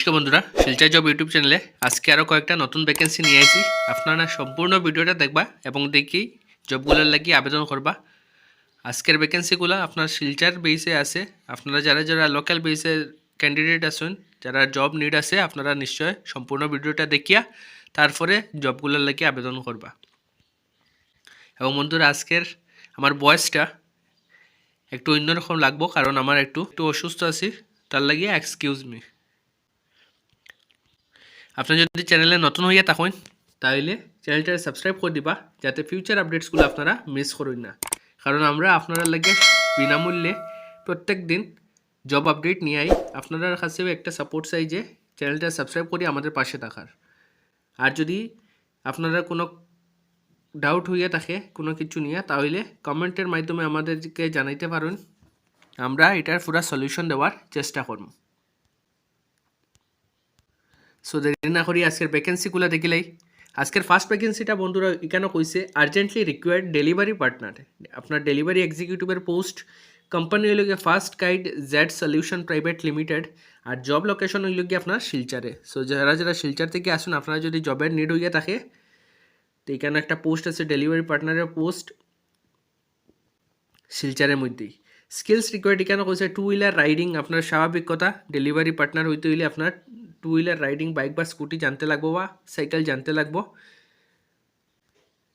নমস্কার বন্ধুরা, Silchar job YouTube চ্যানেলে আজকে আরও কয়েকটা নতুন ভ্যাকেন্সি নিয়ে আসি আপনারা সম্পূর্ণ ভিডিওটা দেখবা এবং দেখি জবগুলোর লাগি আবেদন করবা। আজকের ভ্যাকেন্সিগুলো আপনার শিলচার বেসে আছে। আপনারা যারা যারা লোকাল বেসের ক্যান্ডিডেট আছেন, যারা জব নিড আছে, আপনারা নিশ্চয় সম্পূর্ণ ভিডিওটা দেখিয়া তারপরে জবগুলোর লাগিয়ে আবেদন করবা। এবং বন্ধুরা, আজকের আমার বয়সটা একটু অন্যরকম লাগবো, কারণ আমার একটু একটু অসুস্থ আছি, তার লাগিয়ে এক্সকিউজ মি আপনি যদি চ্যানেলে নতুন হইয়া থাকেন, তাহলে চ্যানেলটা সাবস্ক্রাইব করে দিবা, যাতে ফিউচার আপডেটসগুলো আপনারা মিস করুন না। কারণ আমরা আপনারা লাগে বিনামূল্যে প্রত্যেক দিন জব আপডেট নিয়ে আই। আপনার কাছেও একটা সাপোর্ট চাই যে চ্যানেলটা সাবস্ক্রাইব করে আমাদের পাশে থাকার। আর যদি আপনারা কোনো ডাউট হইয়া থাকে, কোনো কিছু নিয়ে, তাহলে কমেন্টের মাধ্যমে আমাদেরকে জানাইতে পারেন। আমরা এটার পুরা সলিউশন দেওয়ার চেষ্টা করব। সো দেরি না করি আজকের ভ্যাকেন্সিগুলো দেখিলাই আজকের ফার্স্ট ভ্যাকেন্সিটা বন্ধুরা এখানে কইছে আর্জেন্টলি রিকোয়ার্ড ডেলিভারি পার্টনার আপনার ডেলিভারি এক্সিকিউটিভের পোস্ট কোম্পানি হইল গিয়ে first guide Z solution private limited আর জব লোকেশন হইল গিয়ে আপনার শিলচারে। সো যারা যারা শিলচার থেকে আসুন, আপনারা যদি জবের নিড হইয়া থাকে, তো এখানে একটা পোস্ট আছে ডেলিভারি পার্টনারের পোস্ট শিলচারের মধ্যেই। স্কিলস রিকোয়ার্ড এখানে কৈছে টু হুইলার রাইডিং আপনার স্বাভাবিক কথা ডেলিভারি পার্টনার হইতে হইলে আপনার টু হুইলার রাইডিং বাইক বা স্কুটি জানতে লাগবো বা সাইকেল জানতে লাগবো।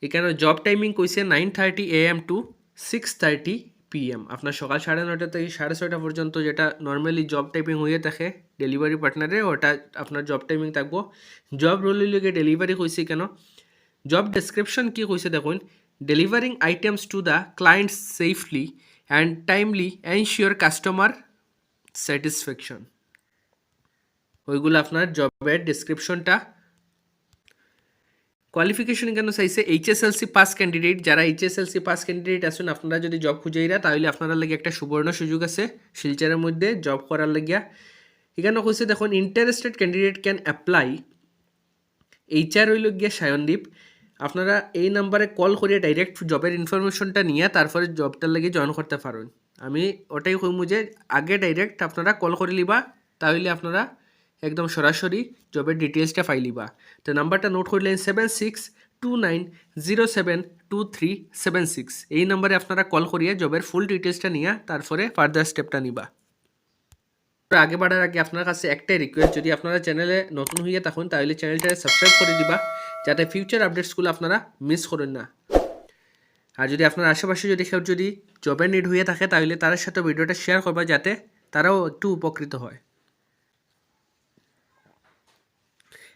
এখানে জব টাইমিং কইছে nine thirty A M to six thirty P M আপনার সকাল সাড়ে নটা থেকে সাড়ে ছয়টা পর্যন্ত যেটা নর্মালি জব টাইপিং হয়ে থাকে ডেলিভারি পার্টনারে ওটা আপনার জব টাইমিং থাকব। জব রোলিলৈকে ডেলিভারি কইছে কেন? জব ডেসক্রিপশন কি কইছে দেখুন delivering items to the client safely and timely ensure customer satisfaction ওইগুলো আপনার জবের ডিসক্রিপশনটা কোয়ালিফিকেশন কেন চাইছে? এইচএসএলসি পাস ক্যান্ডিডেট যারা এইচএসএলসি পাস ক্যান্ডিডেট আছেন, আপনারা যদি জব খুঁজেইরা তাহলে আপনারা লাগে একটা সুবর্ণ সুযোগ আছে শিলচারের মধ্যে জব করার লাগিয়া। এখানে কইছে দেখুন interested candidate can apply HR হইল গিয়া সায়নদীপ। আপনারা এই নাম্বারে কল করিয়ে ডাইরেক্ট জবের ইনফরমেশনটা নিয়ে, তারপরে জবটার লাগে জয়েন করতে পারেন। আমি ওটাই কইমু যে, আগে ডাইরেক্ট আপনারা কল করে লিবা তাহলে আপনারা একদম সরাসরি জবের ডিটেলসটা পাইলিবা তো নাম্বারটা নোট করলেন seven six two nine zero seven two three seven six এই নাম্বারে আপনারা কল করিয়ে জবের ফুল ডিটেলসটা নিয়ে তারপরে ফার্দার স্টেপটা নিবা। আগে বাড়ার আগে আপনার কাছে একটাই রিকোয়েস্ট যদি আপনারা চ্যানেলে নতুন হয়ে থাকুন, তাহলে চ্যানেলটাকে সাবস্ক্রাইব করে দিবা, যাতে ফিউচার আপডেটসগুলো আপনারা মিস করেন না। আর যদি আপনার আশেপাশে যদি কেউ যদি জবের নিড হয়ে থাকে, তাহলে তাদের সাথে ভিডিওটা শেয়ার করবা, যাতে তারাও একটু উপকৃত হয়।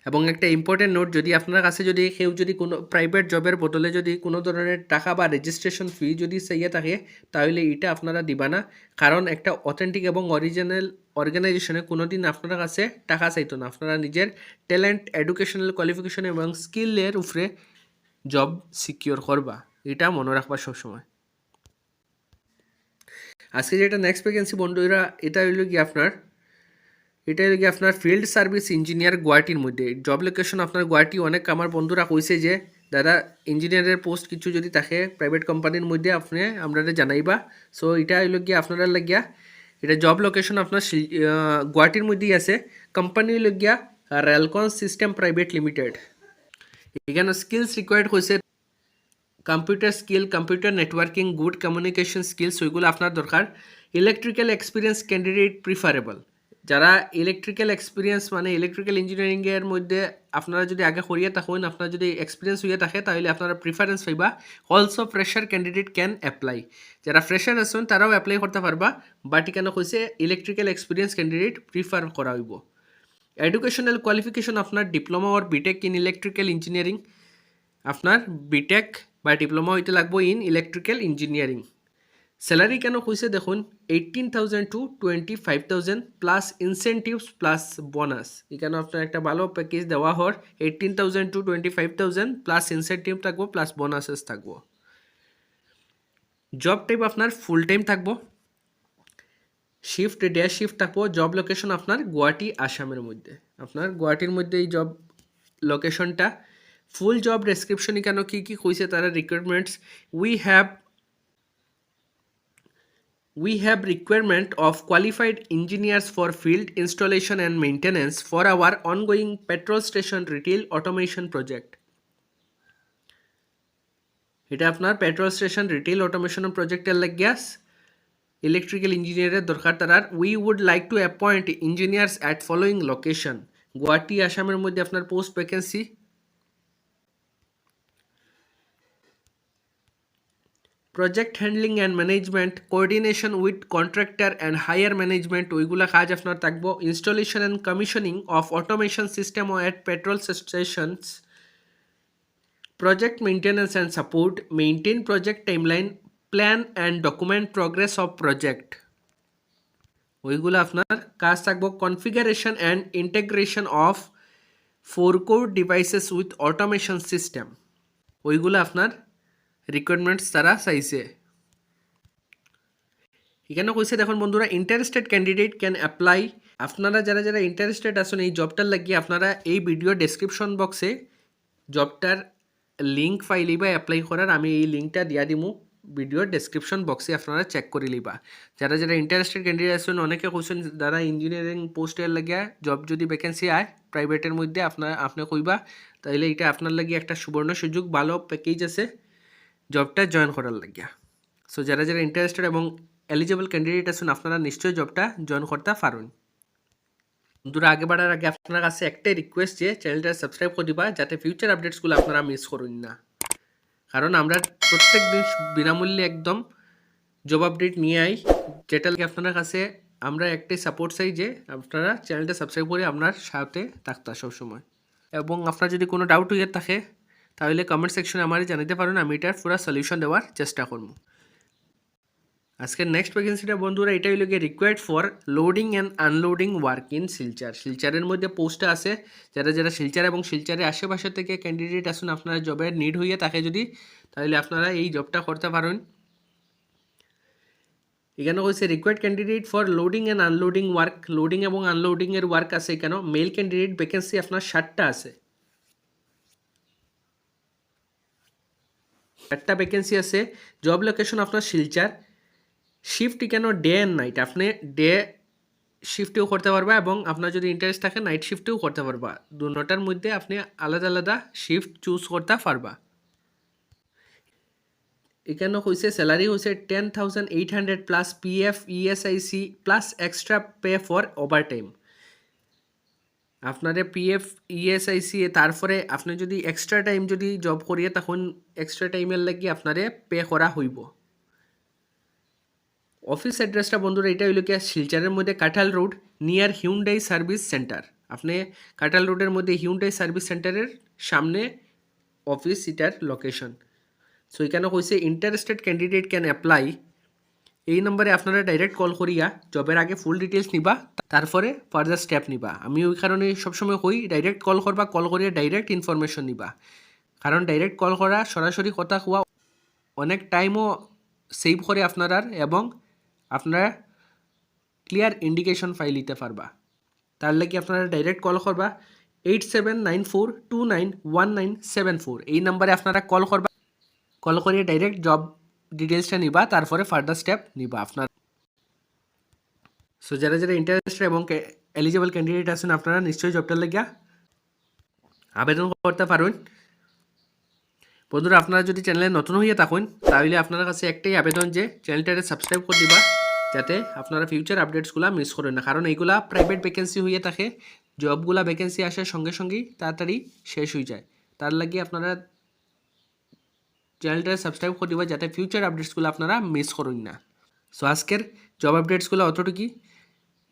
এবং একটা ইম্পর্টেন্ট নোট যদি আপনার কাছে যদি কেউ যদি কোনো প্রাইভেট জবের বদলে যদি কোনো ধরনের টাকা বা রেজিস্ট্রেশন ফি যদি চাইয়ে থাকে, তাহলে এটা আপনারা দিবা না। কারণ একটা অথেন্টিক এবং অরিজিনাল অর্গানাইজেশনে কোনো দিন আপনার কাছে টাকা চাইতো না। আপনারা নিজের ট্যালেন্ট এডুকেশনাল কোয়ালিফিকেশন এবং স্কিলের উপরে জব সিকিওর করবা। এটা মনে রাখবা সবসময়। আজকে যেটা নেক্সট ভ্যাকেন্সি বন্ধুরা, এটা হইল কি আপনার এটা কি আপনার ফিল্ড সার্ভিস ইঞ্জিনিয়ার গুয়াহাটির মধ্যে। জব লোকেশন আপনার গুয়াহাটি, অনেক আমার বন্ধুরা কইছে যে, দাদা ইঞ্জিনিয়ারের পোস্ট কিছু যদি থাকে প্রাইভেট কোম্পানির মধ্যে, আপনি আপনারা জানাইবা। সো এটা হইল গিয়ে আপনারা লাগিয়া, এটা জব লোকেশন আপনার গুয়াহাটির মধ্যেই আছে। কোম্পানি হইল গিয়া রেলকন সিস্টেম প্রাইভেট লিমিটেড এখানে স্কিলস রিকোয়ার্ড হয়েছে computer skill computer networking good communication skills ওইগুলো আপনার দরকার। ইলেকট্রিক্যাল এক্সপিরিয়েন্স ক্যান্ডিডেট প্রিফারেবল যারা ইলেকট্রিক্যাল এক্সপিরিয়েন্স মানে ইলেকট্রিক্যাল ইঞ্জিনিয়ারিংয়ের মধ্যে আপনারা যদি আগে করিয়ে থাকেন, আপনার যদি এক্সপিরিয়েন্স হইয়া থাকে, তাহলে আপনারা প্রিফারেন্স পাইবা। Also fresher candidate can apply যারা ফ্রেশার আছেন, তারাও অ্যাপ্লাই করতে পারবা। বাট এখানে কইছে ইলেকট্রিক্যাল এক্সপিরিয়েন্স ক্যান্ডিডেট প্রিফার করা হইব। এডুকেশনাল কোয়ালিফিকেশন আপনার diploma or BTech in electrical engineering আপনার বিটেক বা ডিপ্লোমা হইতে লাগবো ইন ইলেকট্রিক্যাল ইঞ্জিনিয়ারিং স্যালারি কেন কইছে দেখুন eighteen thousand to twenty five thousand plus incentives plus bonus এখানে আপনার একটা ভালো প্যাকেজ দেওয়া হর eighteen thousand to twenty five thousand plus incentive থাকব প্লাস বোনাসেস থাকব। জব টাইপ আপনার ফুল টাইম থাকব। শিফট ডে শিফট থাকব জব লোকেশন আপনার গুয়াহাটি, আসামের মধ্যে। আপনার গুয়াহাটির মধ্যে এই জব লোকেশনটা ফুল জব ডেসক্রিপশন কেন কী কী কইছে তারা recruitments we have we have requirement of qualified engineers for field installation and maintenance for our ongoing petrol station retail automation project এটা আপনার পেট্রোল স্টেশন রিটেল অটোমেশন প্রজেক্টের লাগিয়াস ইলেকট্রিক্যাল ইঞ্জিনিয়ারের দরকার তারার we would like to appoint engineers at following location Guwahati আসামের মধ্যে আপনার post vacancy project handling and management coordination with contractor and higher management ওইগুলা কাজ আপনার থাকব। Installation and commissioning of automation system at petrol stations project maintenance and support, maintain project timeline, plan and document progress of project ওইগুলো আপনার কাজ থাকব। Configuration and integration of four core devices with automation system ওইগুলো আপনার requirements তারা চাইছে। এখানে কইছে দেখুন বন্ধুরা ইন্টারেস্টেড ক্যান্ডিডেট ক্যান অ্যাপ্লাই আপনারা যারা যারা ইন্টারেস্টেড আছেন এই জবটার লাগিয়ে, আপনারা এই ভিডিও ডেসক্রিপশন বক্সে জবটার লিঙ্ক ফাইলি বা অ্যাপ্লাই করার। আমি এই লিঙ্কটা দিয়া দিমু ভিডিওর ডেসক্রিপশন বক্সে আপনারা চেক করে লিবা। যারা যারা ইন্টারেস্টেড ক্যান্ডিডেট আছেন, অনেকে কোশ্চেন যারা ইঞ্জিনিয়ারিং পোস্টের লাগিয়া জব যদি ভ্যাকেন্সি আয় প্রাইভেটের মধ্যে আপনার আপনি কইবা, তাইলে এটা আপনার লাগিয়ে একটা সুবর্ণ সুযোগ, ভালো প্যাকেজ আছে। জবটা জয়েন করার লাগিয়া। সো যারা যারা ইন্টারেস্টেড এবং এলিজিবল ক্যান্ডিডেট আছেন, আপনারা নিশ্চয়ই জবটা জয়েন করতে পারুন বন্ধুরা, আগে বাড়ার আগে আপনার কাছে একটাই রিকোয়েস্ট যে চ্যানেলটা সাবস্ক্রাইব করে দিবা, যাতে ফিউচার আপডেটসগুলো আপনারা মিস করুন না। কারণ আমরা প্রত্যেক দিন বিনামূল্যে একদম জব আপডেট নিয়ে আই, যেটা আপনার কাছে আমরা একটাই সাপোর্ট চাই যে, আপনারা চ্যানেলটা সাবস্ক্রাইব করে আপনার সাথে থাকতা সবসময়। এবং আপনার যদি কোনো ডাউট হয়ে থাকে তাহলে কমেন্ট সেকশনে আমারই জানাতে পারেন আমি এটার পুরো সলিউশন দেওয়ার চেষ্টা করব। আজকের নেক্সট ভ্যাকেন্সিটা বন্ধুরা এটা হইল গিয়ে required for loading and unloading work in Silchar শিলচারের মধ্যে পোস্টটা আছে, যারা যারা শিলচার এবং শিলচারের আশেপাশে থেকে ক্যান্ডিডেট আসুন, আপনারা জবের নিড হইয়া থাকে যদি, তাহলে আপনারা এই জবটা করতে পারেন। এখানে কইছে required candidate for loading and unloading work loading এবং আনলোডিংয়ের ওয়ার্ক আছে এখানে মেল ক্যান্ডিডেট ভ্যাকেন্সি আপনার ষাটটা আছে। ষাটটা ভ্যাকেন্সি আছে জব লোকেশন আপনার শিলচার। শিফট কেন ডে অ্যান্ড নাইট আপনি ডে শিফটেও করতে পারবা এবং আপনার যদি ইন্টারেস্ট থাকে নাইট শিফটেও করতে পারবা। দুটার মধ্যে আপনি আলাদা আলাদা শিফট চুজ করতে পারবা। এখানে হয়েছে স্যালারি হয়েছে ten thousand eight hundred plus P F ESIC plus extra pay for overtime আপনারে পি এফ ইএসআইসি তারপরে আপনি যদি এক্সট্রা টাইম যদি জব করিয়ে তখন এক্সট্রা টাইমের লাগি আপনারে পে করা হইব। অফিস অ্যাড্রেসটা বন্ধুরা এটা হইল কি, শিলচারের মধ্যে Kathal road near Hyundai service centre আপনি কাঁঠাল রোডের মধ্যে হিউন্ডাই সার্ভিস সেন্টারের সামনে অফিস এটার লোকেশন সো এখানে কইছে ইন্টারেস্টেড ক্যান্ডিডেট ক্যান অ্যাপ্লাই এই নম্বরে আপনারা ডাইরেক্ট কল করিয়া জবের আগে ফুল ডিটেলস নিবা, তারপরে ফার্দার স্টেপ নিবা। আমি ওই কারণে সবসময় হই ডাইরেক্ট কল করবা কল করিয়া ডাইরেক্ট ইনফরমেশন নিবা। কারণ ডাইরেক্ট কল করা সরাসরি কথা কোয়া অনেক টাইমও সেভ করে আপনারার এবং আপনারা ক্লিয়ার ইন্ডিকেশন ফাইল দিতে পারবা। তার লাগি আপনারা ডাইরেক্ট কল করবা eight seven nine four two nine one nine seven four এই নাম্বারে আপনারা কল করবা কল করিয়ে ডাইরেক্ট জব ডিটেলসটা নিবা, তারপরে ফার্দার স্টেপ নিবা আপনার। সো যারা যারা ইন্টারেস্টেড এবং এলিজিবল ক্যান্ডিডেট আছেন, আপনারা নিশ্চয়ই জবটার লাগিয়া আবেদন করতে পারবেন। বন্ধুরা, আপনারা যদি চ্যানেলে নতুন হইয়া থাকুন, তাহলে আপনার কাছে একটাই আবেদন যে চ্যানেলটাকে সাবস্ক্রাইব করে দিবা, যাতে আপনারা ফিউচার আপডেটসগুলো মিস করেন না। কারণ এইগুলা প্রাইভেট ভ্যাকেন্সি হইয়া থাকে জবগুলা ভ্যাকেন্সি আসার সঙ্গে সঙ্গেই তাড়াতাড়ি শেষ হয়ে যায়। তার লাগি আপনারা চ্যানেলটাকে সাবস্ক্রাইব করে দিবা যাতে ফিউচার আপডেটসগুলো আপনারা মিস করুন না। সো আজকের জব আপডেটসগুলো অতটুকুই।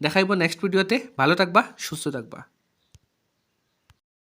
দেখাইব নেক্সট ভিডিওতে ভালো থাকবা, সুস্থ থাকবা।